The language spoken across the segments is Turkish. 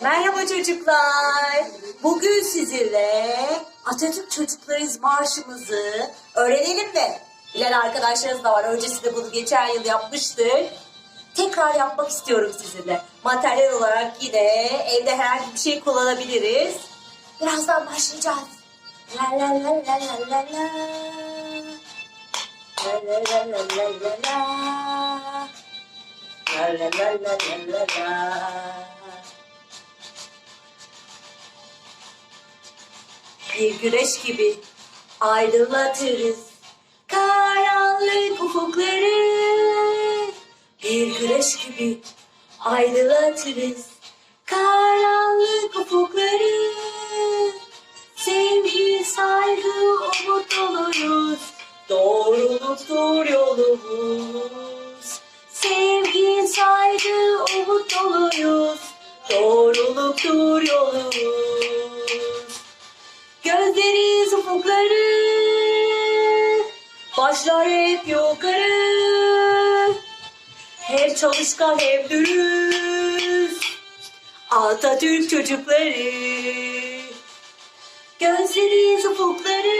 Merhaba çocuklar. Bugün sizinle Atatürk Çocuklarıyız marşımızı öğrenelim mi? Bilen arkadaşlarınız da var. Öncesinde bunu geçen yıl yapmıştık. Tekrar yapmak istiyorum sizinle. Materyal olarak yine evde herhangi bir şey kullanabiliriz. Birazdan başlayacağız. La la la la la la la. La la la la la la la. La la la la la la la. Bir güneş gibi aydınlatırız karanlık ufukları. Bir güneş gibi aydınlatırız karanlık ufukları. Sevgi, saygı, umut oluruz. Doğruluktur yolumuz. Sevgi, saygı, umut oluruz. Doğruluktur yolumuz. Gözleriz ufukları. Başlar hep yukarı. Hem çalışkan hem dürüst. Atatürk çocukları. Gözleriz ufukları.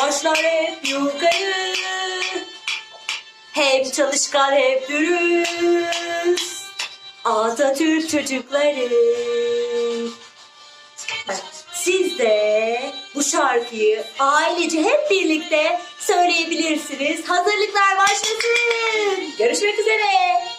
Başlar hep yukarı. Hem çalışkan hem dürüst. Atatürk çocukları. Siz de bu şarkıyı ailece hep birlikte söyleyebilirsiniz. Hazırlıklar başlasın. Görüşmek üzere.